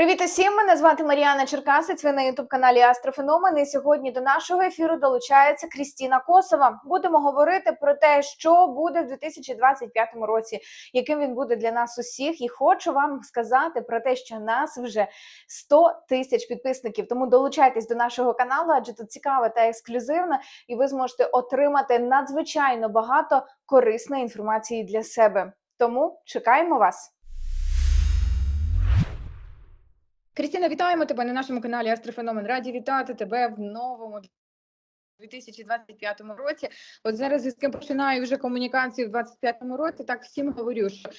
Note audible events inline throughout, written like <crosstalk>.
Привіт усім! Мене звати Маріана Черкасець. Ви на ютуб каналі Астрофеномен. І сьогодні до нашого ефіру долучається Крістіна Косова. Будемо говорити про те, що буде в 2025 році, яким він буде для нас усіх. І хочу вам сказати про те, що нас вже 100 тисяч підписників. Тому долучайтесь до нашого каналу, адже тут цікаво та ексклюзивно, і ви зможете отримати надзвичайно багато корисної інформації для себе. Тому чекаємо вас. Крістіна, вітаємо тебе на нашому каналі Астрофеномен. Раді вітати тебе в новому 2025 році. От зараз з ким починаю вже комунікацію в 2025 році. Так всім говорю, що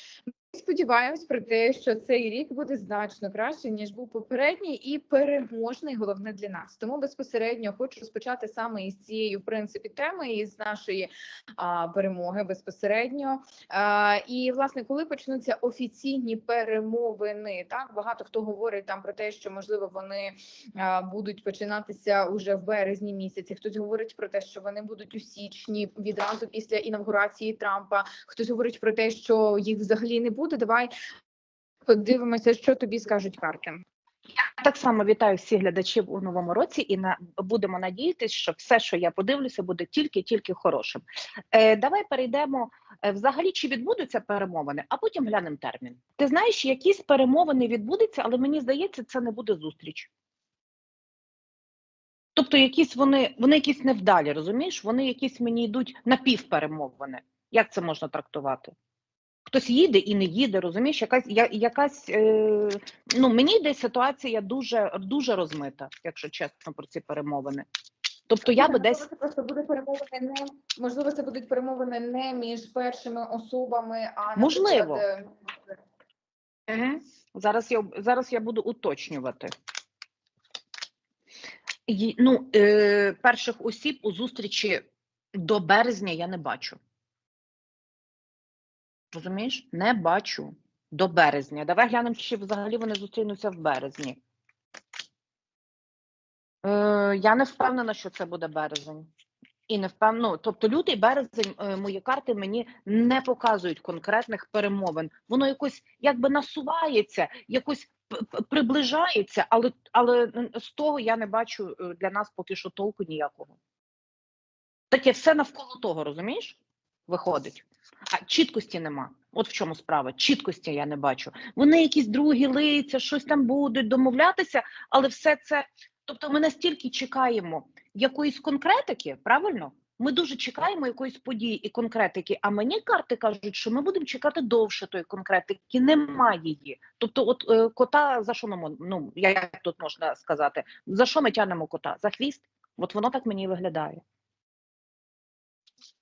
сподіваємось про те, що цей рік буде значно краще ніж був попередній, і переможний головне для нас. Тому безпосередньо хочу розпочати саме із цієї в принципі теми із нашої а, перемоги безпосередньо. А, і власне, коли почнуться офіційні перемовини, так багато хто говорить там про те, що можливо вони а, будуть починатися уже в березні місяці. Хтось говорить про те, що вони будуть у січні відразу після інавгурації Трампа. Хтось говорить про те, що їх взагалі не буде. Давай подивимося, що тобі скажуть карти. Так само вітаю всіх глядачів у новому році, і на будемо надіятися, що все, що я подивлюся, буде тільки тільки хорошим. Е, Давай перейдемо е, взагалі, чи відбудуться перемовини, а потім глянемо термін. Ти знаєш, якісь перемовини відбудуться, але мені здається, це не буде зустріч. Тобто, якісь вони, вони якісь невдалі, розумієш? Вони якісь мені йдуть напівперемовини. Як це можна трактувати? Хтось їде і не їде, розумієш, якась я, якась е, ну мені йде ситуація дуже дуже розмита, якщо чесно, про ці перемовини. Тобто я би Можливо, десь це просто буде перемовини не можливо, це будуть перемовини не між першими особами, а Можливо. е, зараз я зараз я буду уточнювати. Ї- Ну, е, перших осіб у зустрічі до березня я не бачу. Розумієш? Не бачу до березня. Давай глянемо, чи взагалі вони зустрінуться в березні. Е, я не впевнена, що це буде березень. І не впевнена. Ну, тобто лютий березень е, мої карти мені не показують конкретних перемовин. Воно якось якби насувається, якось приближається, але, але з того я не бачу е, для нас поки що толку ніякого. Таке все навколо того, розумієш? Виходить. А чіткості нема. От в чому справа. Чіткості я не бачу. Вони якісь другі лиця, щось там будуть домовлятися, але все це. Тобто, ми настільки чекаємо якоїсь конкретики, правильно? Ми дуже чекаємо якоїсь події і конкретики. А мені карти кажуть, що ми будемо чекати довше тої конкретики. Немає її. Тобто, от е, кота за що мо- ну як тут можна сказати? За що ми тянемо кота? За хвіст? От воно так мені виглядає.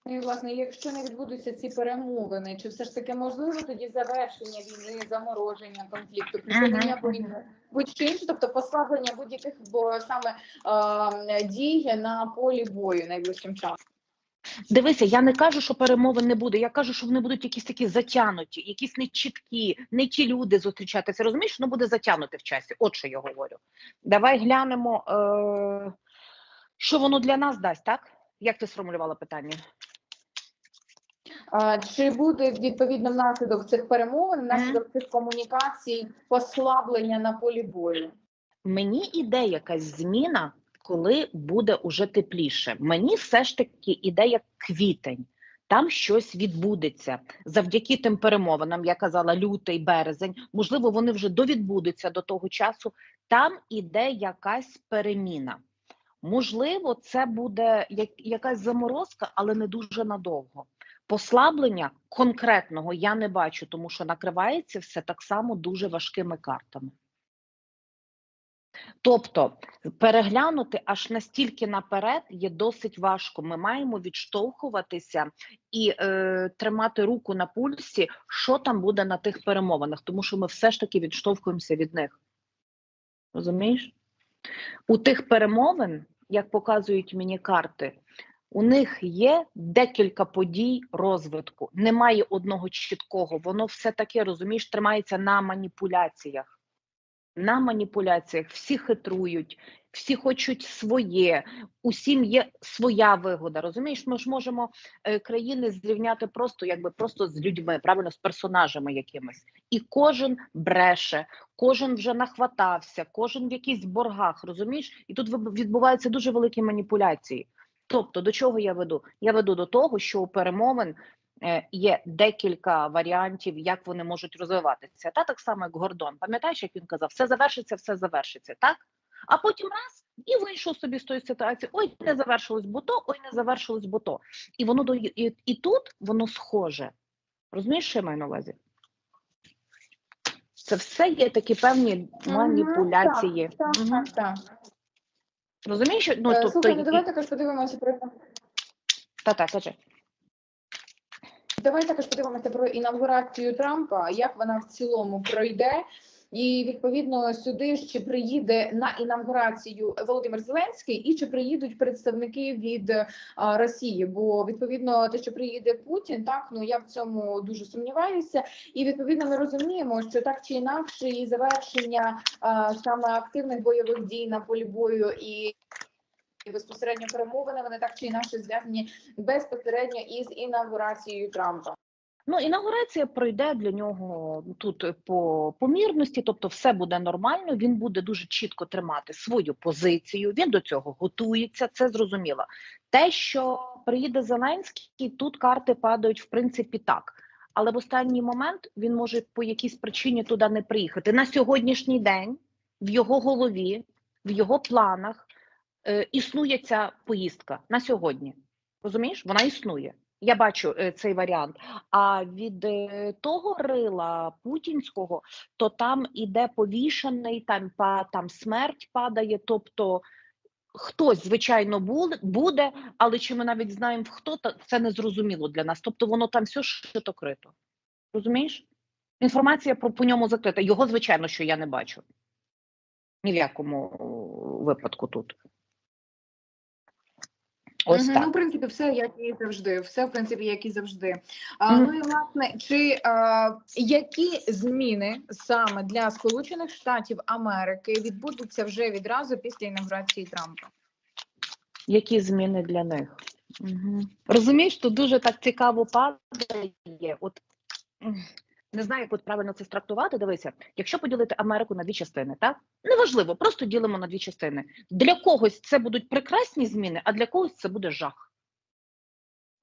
Ну, І, власне, якщо не відбудуться ці перемовини, чи все ж таки можливо тоді завершення війни, замороження конфлікту, припинення війни, будь-що інше, тобто послаблення будь-яких саме е, дій на полі бою найближчим часом. Дивися, я не кажу, що перемовин не буде. Я кажу, що вони будуть якісь такі затянуті, якісь нечіткі, не ті люди зустрічатися. Розумієш, воно буде затягнуте в часі. От що я говорю. Давай глянемо, е- що воно для нас дасть, так? Як ти сформулювала питання? Чи буде відповідно внаслідок цих перемовин, внаслідок цих комунікацій, послаблення на полі бою? Мені іде якась зміна, коли буде уже тепліше. Мені все ж таки іде як квітень. Там щось відбудеться завдяки тим перемовинам. Я казала лютий, березень. Можливо, вони вже довідбудуться до того часу. Там іде якась переміна. Можливо, це буде якась заморозка, але не дуже надовго. Послаблення конкретного я не бачу, тому що накривається все так само дуже важкими картами. Тобто переглянути аж настільки наперед є досить важко. Ми маємо відштовхуватися і е, тримати руку на пульсі, що там буде на тих перемовинах, тому що ми все ж таки відштовхуємося від них. Розумієш? У тих перемовин, як показують мені карти, у них є декілька подій розвитку. Немає одного чіткого, воно все таке, розумієш, тримається на маніпуляціях. на маніпуляціях, всі хитрують, всі хочуть своє, усім є своя вигода. Розумієш, ми ж можемо е, країни зрівняти просто якби просто з людьми, правильно, з персонажами якимись. І кожен бреше, кожен вже нахватався, кожен в якихось боргах, розумієш? І тут відбуваються дуже великі маніпуляції. Тобто, до чого я веду? Я веду до того, що у перемовин е, є декілька варіантів, як вони можуть розвиватися. Та так само, як Гордон. Пам'ятаєш, як він казав, все завершиться, все завершиться, так? А потім раз і вийшов собі з тої ситуації: ой, не завершилось бо то, ой, не завершилось бо то. І воно до і, і тут воно схоже. Розумієш, що я маю на увазі? Це все є такі певні маніпуляції. Так, так, так. Розумієш, що ну тобто Слухай, ну давай також подивимося про та та кажи. Давай також подивимося про інавгурацію Трампа, як вона в цілому пройде. І відповідно сюди ж чи приїде на інавгурацію Володимир Зеленський, і чи приїдуть представники від а, Росії? Бо відповідно те, що приїде Путін, так ну я в цьому дуже сумніваюся. І відповідно ми розуміємо, що так чи інакше, і завершення а, саме активних бойових дій на полі бою і. І безпосередньо перемовини вони так чи інакше зв'язані безпосередньо із інавгурацією Трампа. Ну, інаугурація пройде для нього тут по помірності, тобто все буде нормально. Він буде дуже чітко тримати свою позицію. Він до цього готується. Це зрозуміло. Те, що приїде Зеленський, тут карти падають в принципі так. Але в останній момент він може по якійсь причині туди не приїхати. На сьогоднішній день в його голові, в його планах е, існує ця поїздка на сьогодні. Розумієш? Вона існує. Я бачу е, цей варіант. А від е, того рила путінського, то там іде повішений, там там смерть падає. Тобто хтось, звичайно, буде, але чи ми навіть знаємо хто, це не зрозуміло для нас. Тобто воно там все шито крито. Розумієш? Інформація про по ньому закрита. Його, звичайно, що я не бачу. Ні в якому випадку тут. Ось Мгм, так. Ну, в принципі, все як і завжди. Все, в принципі, як і завжди. А, Мгм. Ну і власне, чи а, які зміни саме для Сполучених Штатів Америки відбудуться вже відразу після інавгурації Трампа? Які зміни для них? Угу. Розумієш, тут дуже так цікаво падає. От не знаю, як от правильно це страктувати. Дивися, якщо поділити Америку на дві частини, так неважливо, просто ділимо на дві частини. Для когось це будуть прекрасні зміни, а для когось це буде жах.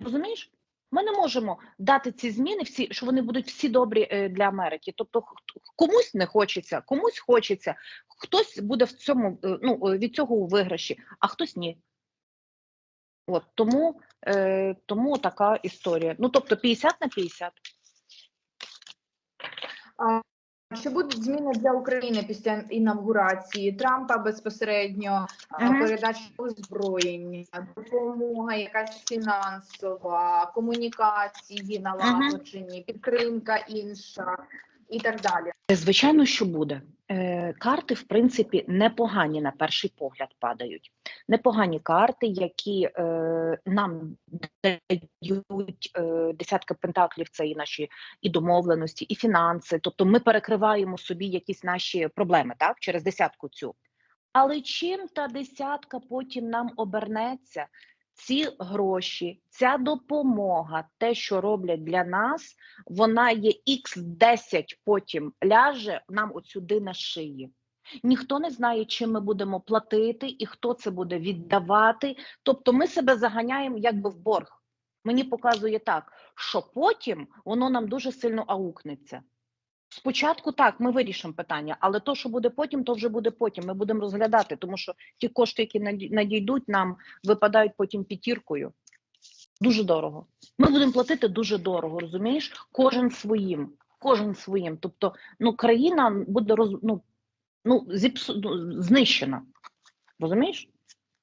Розумієш? Ми не можемо дати ці зміни, всі, що вони будуть всі добрі е, для Америки. Тобто, комусь не хочеться, комусь хочеться, хтось буде в цьому е, ну, е, від цього у виграші, а хтось ні. От тому, е, тому така історія. Ну тобто 50 на 50. Чи будуть зміни для України після інавгурації Трампа безпосередньо а, Мгм. передача озброєння, допомога, якась фінансова, комунікації налагоджені, підтримка інша і так далі? Звичайно, що буде. Е, карти, в принципі, непогані на перший погляд падають. Непогані карти, які е, нам дають е, десятка пентаклів, це і наші і домовленості, і фінанси. Тобто ми перекриваємо собі якісь наші проблеми, так, через десятку цю. Але чим та десятка потім нам обернеться, ці гроші, ця допомога, те, що роблять для нас, вона є х 10 потім ляже нам от сюди на шиї. Ніхто не знає, чим ми будемо платити і хто це буде віддавати. Тобто ми себе заганяємо якби в борг. Мені показує так, що потім воно нам дуже сильно аукнеться. Спочатку так, ми вирішимо питання, але то, що буде потім, то вже буде потім. Ми будемо розглядати, тому що ті кошти, які надійдуть, нам випадають потім п'ятіркою. Дуже дорого. Ми будемо платити дуже дорого, розумієш? Кожен своїм, кожен своїм. Тобто, ну країна буде роз, ну, ну, зіпсу, ну, знищена. Розумієш?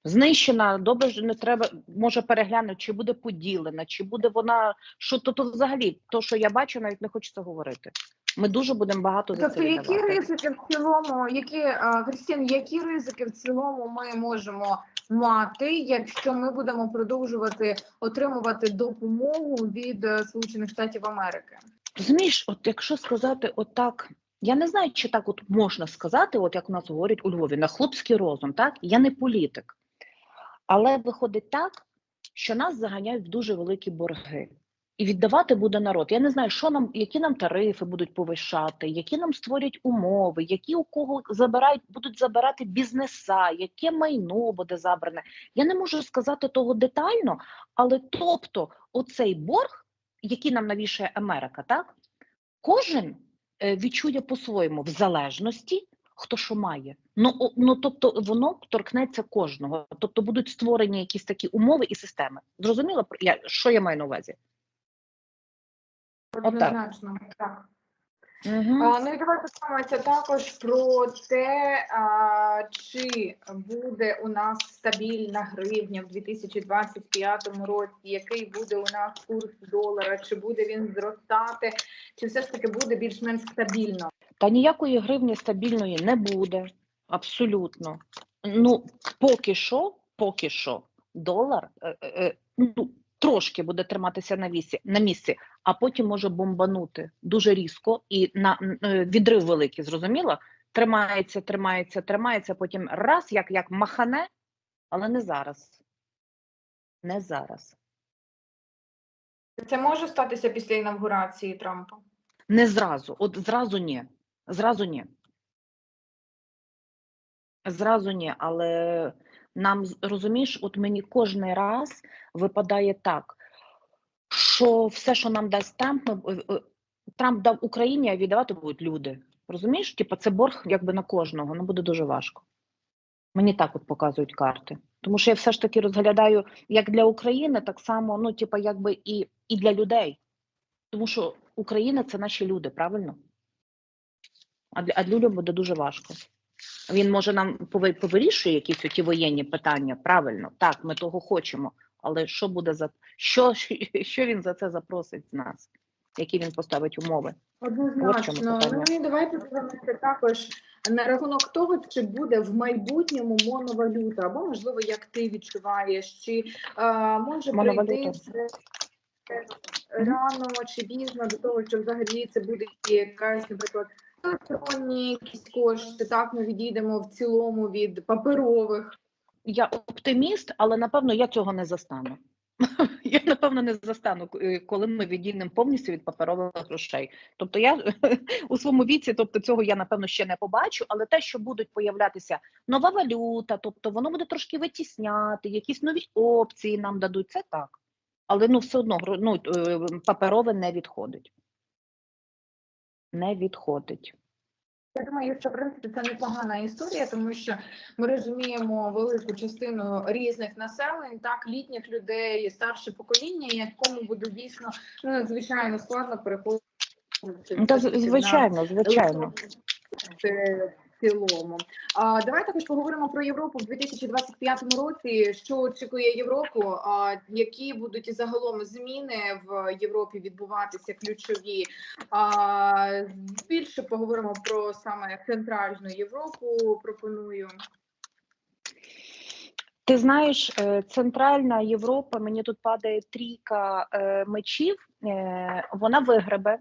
Знищена, добре ж не треба, може переглянути, чи буде поділена, чи буде вона. Що то, то взагалі, то, що я бачу, навіть не хочеться говорити. Ми дуже будемо багато за Тобто, це які ризики в цілому, які а, Христин, які ризики в цілому ми можемо мати, якщо ми будемо продовжувати отримувати допомогу від е, Сполучених Штатів Америки? Розумієш, от якщо сказати отак Я не знаю, чи так от можна сказати, от як у нас говорять у Львові, на хлопський розум, так? Я не політик. Але виходить так, що нас заганяють в дуже великі борги. І віддавати буде народ. Я не знаю, що нам, які нам тарифи будуть повишати, які нам створять умови, які у кого забирають, будуть забирати бізнеса, яке майно буде забране. Я не можу сказати того детально, але тобто, оцей борг, який нам навішає Америка, так кожен е, відчує по-своєму в залежності, хто що має. Ну, ну тобто воно торкнеться кожного. Тобто будуть створені якісь такі умови і системи. Зрозуміло, я, що я маю на увазі? Однозначно, так. Угу. А, ну і давайте подивимося також про те, а, чи буде у нас стабільна гривня в 2025 році, який буде у нас курс долара, чи буде він зростати, чи все ж таки буде більш-менш стабільно. Та ніякої гривні стабільної не буде. Абсолютно. Ну, поки що, поки що, долар е, е, е, ну, трошки буде триматися на місці, на місці, а потім може бомбанути дуже різко і на е, відрив великий, зрозуміло? Тримається, тримається, тримається, потім раз, як, як махане, але не зараз. Не зараз. Це може статися після інавгурації Трампа? Не зразу, от зразу ні. Зразу ні. Зразу ні, але нам розумієш, от мені кожен раз випадає так, що все, що нам дасть Трамп, ми, е, е, Трамп дав Україні, а віддавати будуть люди. Розумієш? Типа це борг якби на кожного, ну буде дуже важко. Мені так от показують карти. Тому що я все ж таки розглядаю як для України, так само, ну, типа, якби і, і для людей. Тому що Україна це наші люди, правильно? А для, а для людям буде дуже важко. Він може нам пови- повирішує якісь ті воєнні питання, правильно, так, ми того хочемо. Але що буде за що, <laughs> що він за це запросить з нас? Які він поставить умови? Однозначно. Ну і давайте подивимося також на рахунок того, чи буде в майбутньому моновалюта, або можливо, як ти відчуваєш, чи е, може Моновалюта. прийти це рано чи пізно до того, що взагалі це буде якась, наприклад, електронні якісь кошти. Так ми відійдемо в цілому від паперових. Я оптиміст, але напевно я цього не застану. <laughs> Я напевно не застану, е, коли ми відійдемо повністю від паперових грошей. Тобто я <laughs> у своєму віці, тобто цього я напевно ще не побачу, але те, що будуть появлятися нова валюта, тобто воно буде трошки витісняти, якісь нові опції нам дадуть, це так. Але ну все одно ну, е, паперове не відходить. Не відходить. Я думаю, що в принципі це непогана історія, тому що ми розуміємо велику частину різних населень, так літніх людей, старше покоління, якому буде дійсно ну, надзвичайно складно переходити. Та, звичайно, звичайно. Цілому. А давай також поговоримо про Європу в 2025 році. Що очікує Європу? А які будуть загалом зміни в Європі відбуватися ключові? А більше поговоримо про саме центральну Європу. Пропоную. Ти знаєш, е, Центральна Європа, мені тут падає трійка е, мечів, е, вона вигребе.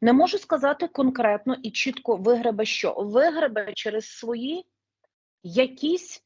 Не можу сказати конкретно і чітко вигребе що. Вигребе через свої якісь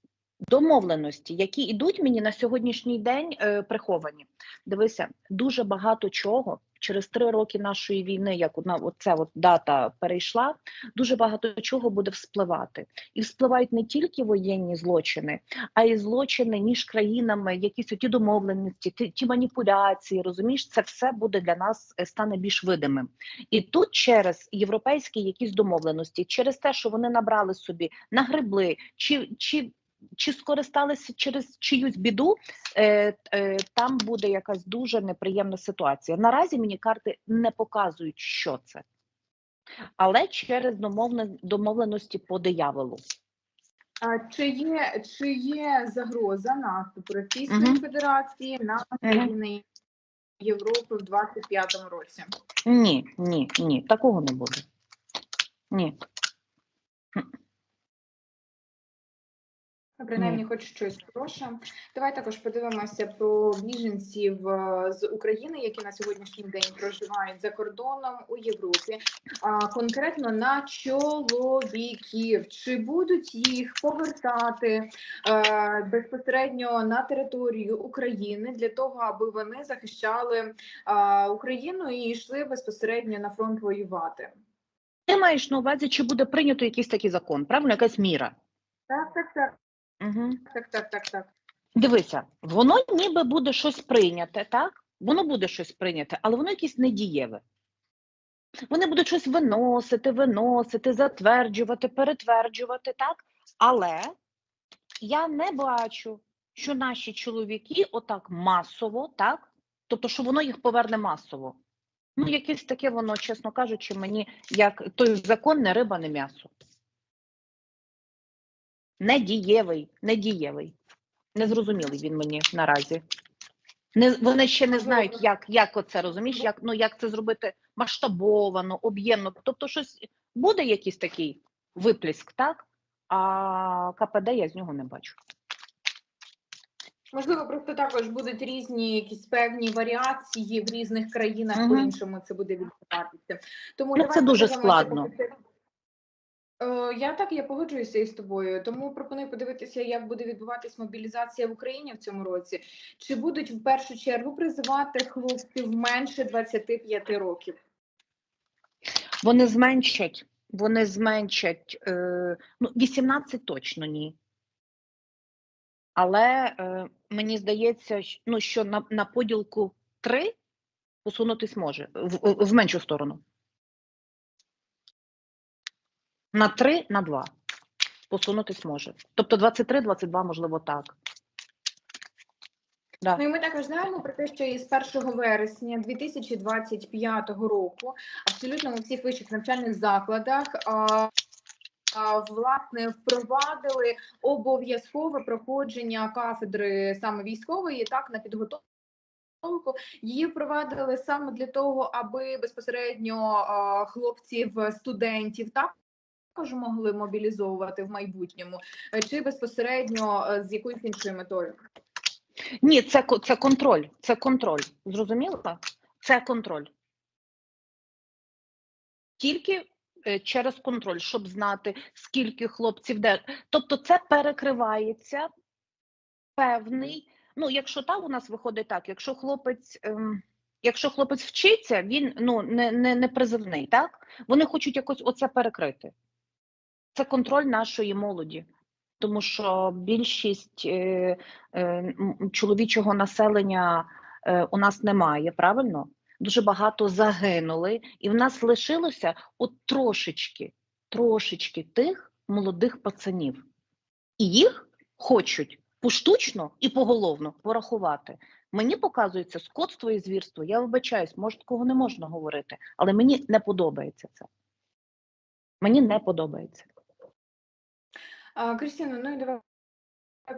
домовленості, які йдуть мені на сьогоднішній день е, приховані. Дивися, дуже багато чого через три роки нашої війни, як одна оця от дата перейшла, дуже багато чого буде вспливати. І вспливають не тільки воєнні злочини, а й злочини між країнами, якісь оті домовленості, ті, ті маніпуляції. Розумієш, це все буде для нас е, стане більш видимим. І тут через європейські якісь домовленості, через те, що вони набрали собі, нагребли, чи, чи, чи скористалися через чиюсь біду, е, е, там буде якась дуже неприємна ситуація. Наразі мені карти не показують, що це. Але через домовленості по дияволу. А чи є чи є загроза наступу Російської Мгм. Федерації на країни Європи в 25-му році? Ні, ні, ні, такого не буде. Ні. Принаймні, хоч щось хороше. Давай також подивимося про біженців е, з України, які на сьогоднішній день проживають за кордоном у Європі. А конкретно на чоловіків. Чи будуть їх повертати е, безпосередньо на територію України для того, аби вони захищали е, Україну і йшли безпосередньо на фронт воювати? Ти маєш на увазі, чи буде прийнято якийсь такий закон, правильно, якась міра? Так, так, так, Угу. так, так, так, так. Дивися, воно ніби буде щось прийняте, так? Воно буде щось прийняте, але воно якесь недієве. Вони будуть щось виносити, виносити, затверджувати, перетверджувати, так? Але я не бачу, що наші чоловіки отак масово, так? Тобто, що воно їх поверне масово. Ну, якесь таке воно, чесно кажучи, мені як той закон не риба, не м'ясо. Недієвий, недієвий. Незрозумілий він мені наразі. Не, вони ще не знають, як, як оце розумієш, як, ну, як це зробити масштабовано, об'ємно. Тобто, щось буде якийсь такий випліск, так? А КПД я з нього не бачу. Можливо, просто також будуть різні якісь певні варіації в різних країнах, Мгм. по-іншому це буде відбуватися. Тому Ну, це дуже складно. це- Я так я погоджуюся із тобою, тому пропоную подивитися, як буде відбуватись мобілізація в Україні в цьому році. Чи будуть в першу чергу призивати хлопців менше 25 років? Вони зменшать, вони зменшать, е, ну, 18 точно ні. Але е, мені здається, ну, що на, на поділку 3 посунутись може в, в меншу сторону. На 3, на 2 посунутись може. Тобто 23-22, можливо, так. Да. Ну і ми також знаємо про те, що із 1 вересня 2025 року абсолютно у всіх вищих навчальних закладах а, власне впровадили обов'язкове проходження кафедри саме військової, так на підготовку. Її впровадили саме для того, аби безпосередньо хлопців, студентів також могли мобілізовувати в майбутньому, е, чи безпосередньо е, з якоюсь іншою метою. Ні, це, це контроль. Це контроль. Зрозуміла? Це контроль. Тільки е, через контроль, щоб знати, скільки хлопців де. Тобто, це перекривається певний. Ну, якщо так, у нас виходить так, якщо хлопець. Ем, Якщо хлопець вчиться, він ну не, не, не призивний, так? Вони хочуть якось оце перекрити. Це контроль нашої молоді, тому що більшість е, е, чоловічого населення е, у нас немає, правильно? Дуже багато загинули, і в нас лишилося от трошечки, трошечки тих молодих пацанів. І їх хочуть поштучно і поголовно порахувати. Мені показується скотство і звірство. Я вибачаюсь, може, такого не можна говорити, але мені не подобається це. Мені не подобається. А, Крістіно, ну і давай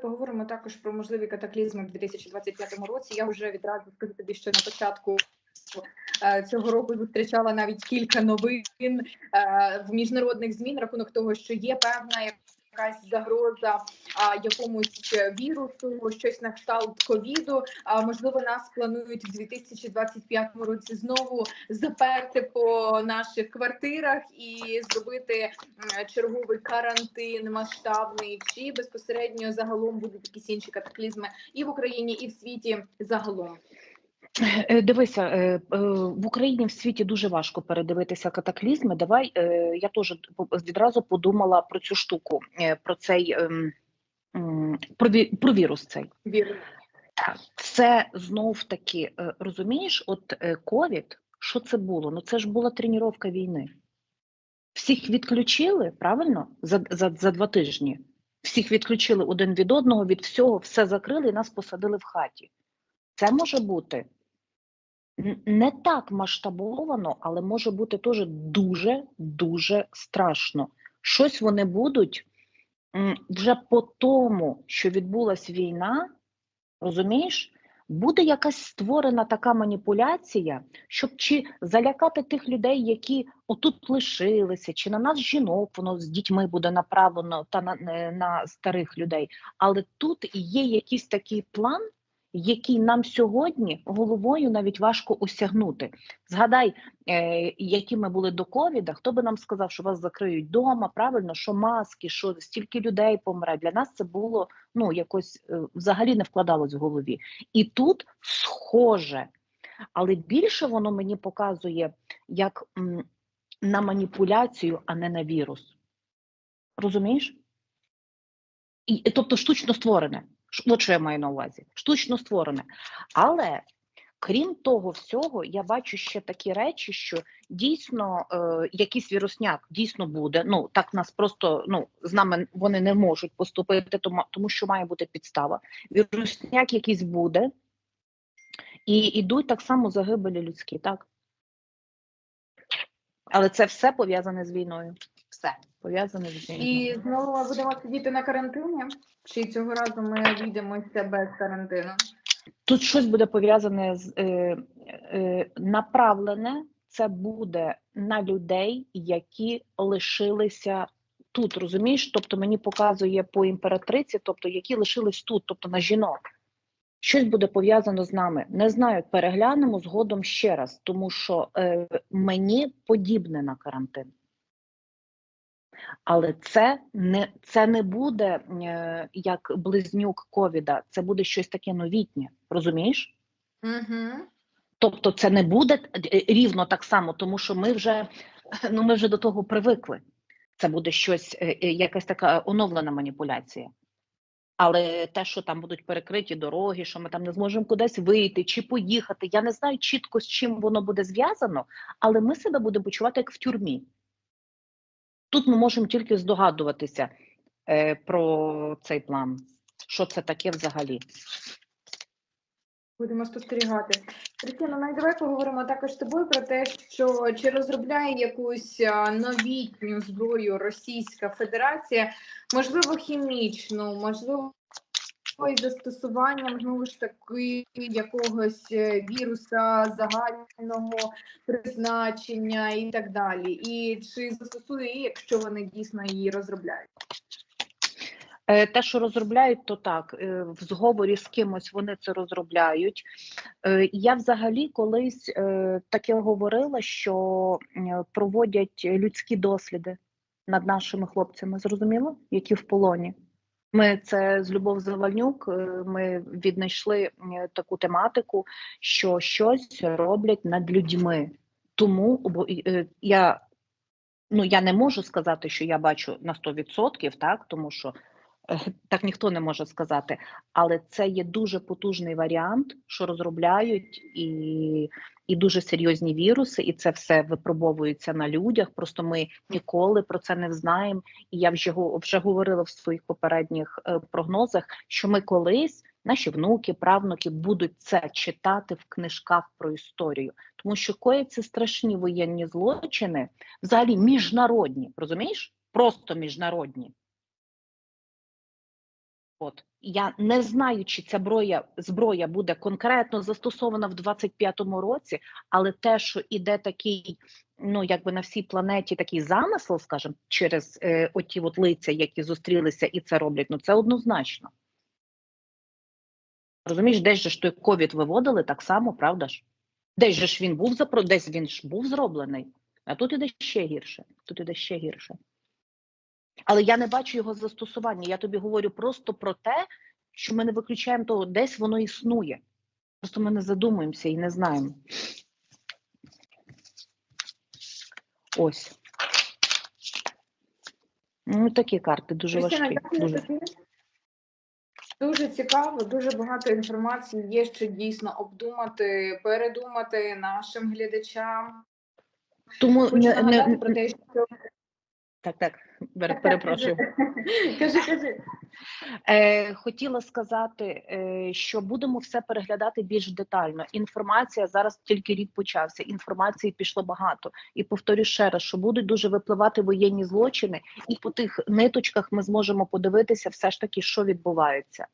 поговоримо також про можливі катаклізми в 2025 році. Я вже відразу скажу тобі, що на початку е, цього року зустрічала навіть кілька новин е, в міжнародних змін рахунок того, що є певна якась загроза а, якомусь вірусу, щось на кшталт ковіду. А можливо, нас планують в 2025 році знову заперти по наших квартирах і зробити черговий карантин масштабний, чи безпосередньо загалом будуть якісь інші катаклізми і в Україні, і в світі загалом. Е, Дивися, е, е, в Україні в світі дуже важко передивитися катаклізми. Давай я теж відразу подумала про цю штуку, про цей ем, про, про вірус цей. Вірус. Це знов таки розумієш, от ковід, що це було? Ну це ж була тренування війни. Всіх відключили, правильно? За, за, за два тижні. Всіх відключили один від одного, від всього, все закрили і нас посадили в хаті. Це може бути не так масштабовано, але може бути теж дуже дуже страшно. Щось вони будуть вже по тому, що відбулася війна, розумієш, буде якась створена така маніпуляція, щоб чи залякати тих людей, які отут лишилися, чи на нас жінок воно з дітьми буде направлено та на, на старих людей. Але тут є якийсь такий план, який нам сьогодні головою навіть важко осягнути. Згадай, е, які ми були до ковіда, хто би нам сказав, що вас закриють вдома, правильно, що маски, що стільки людей помре. Для нас це було ну якось е, взагалі не вкладалось в голові. І тут схоже, але більше воно мені показує як на маніпуляцію, а не на вірус. Розумієш? І, тобто штучно створене. От що я маю на увазі. Штучно створене. Але крім того всього, я бачу ще такі речі, що дійсно е, якийсь вірусняк дійсно буде. Ну так нас просто ну з нами вони не можуть поступити, тому, тому що має бути підстава. Вірусняк якийсь буде, і йдуть так само загибелі людські, так. Але це все пов'язане з війною. Все пов'язане з війною. І знову будемо сидіти на карантині? Чи цього разу ми обійдемося без карантину? Тут щось буде пов'язане з е, е, направлене. Це буде на людей, які лишилися тут. Розумієш? Тобто мені показує по імператриці, тобто які лишились тут, тобто на жінок. Щось буде пов'язано з нами. Не знаю, переглянемо згодом ще раз, тому що е, мені подібне на карантин. Але це не, це не буде е, як близнюк ковіда, це буде щось таке новітнє. Розумієш? Угу. Тобто це не буде е, рівно так само, тому що ми вже ну ми вже до того привикли. Це буде щось, е, якась така оновлена маніпуляція. Але те, що там будуть перекриті дороги, що ми там не зможемо кудись вийти чи поїхати, я не знаю чітко з чим воно буде зв'язано, але ми себе будемо почувати як в тюрмі. Тут ми можемо тільки здогадуватися е, про цей план, що це таке взагалі. Будемо спостерігати. Христина, ну давай поговоримо також з тобою про те, що чи розробляє якусь новітню зброю Російська Федерація, можливо, хімічну, можливо, із застосуванням знову ж таки якогось е, віруса загального призначення і так далі. І чи застосує її, якщо вони дійсно її розробляють? Е, Те, що розробляють, то так. е, В зговорі з кимось вони це розробляють. Я взагалі колись таке говорила, що проводять людські досліди над нашими хлопцями, зрозуміло, які в полоні. Ми це з Любов Завальнюк. е, Ми віднайшли е, таку тематику, що щось роблять над людьми. Тому е, я, ну, я не можу сказати, що я бачу на 100%, так, тому що Так ніхто не може сказати, але це є дуже потужний варіант, що розробляють і, і дуже серйозні віруси, і це все випробовується на людях. Просто ми ніколи про це не знаємо. І я вже вже говорила в своїх попередніх е, прогнозах, що ми колись, наші внуки, правнуки будуть це читати в книжках про історію, тому що кояться страшні воєнні злочини, взагалі міжнародні, розумієш? Просто міжнародні. От я не знаю, чи ця зброя зброя буде конкретно застосована в 25-му році, але те, що іде такий, ну якби на всій планеті такий замисел, скажімо, через е, оті от лиця, які зустрілися і це роблять, ну це однозначно. Розумієш, десь же ж той ковід виводили так само, правда ж? Десь же ж він був запро... десь він ж був зроблений, а тут іде ще гірше. Тут іде ще гірше. Але я не бачу його застосування. Я тобі говорю просто про те, що ми не виключаємо того, десь воно існує. Просто ми не задумуємося і не знаємо. Ось. Ну, такі карти дуже важкі. Дуже. Дуже цікаво, дуже багато інформації є, що дійсно обдумати, передумати нашим глядачам. Тому Хочу не, не, про те, що так, так, пере- перепрошую. <laughs> кажи, кажи. Е, хотіла сказати, е, що будемо все переглядати більш детально. Інформація зараз тільки рік почався. Інформації пішло багато. І повторю ще раз, що будуть дуже випливати воєнні злочини, і по тих ниточках ми зможемо подивитися, все ж таки, що відбувається.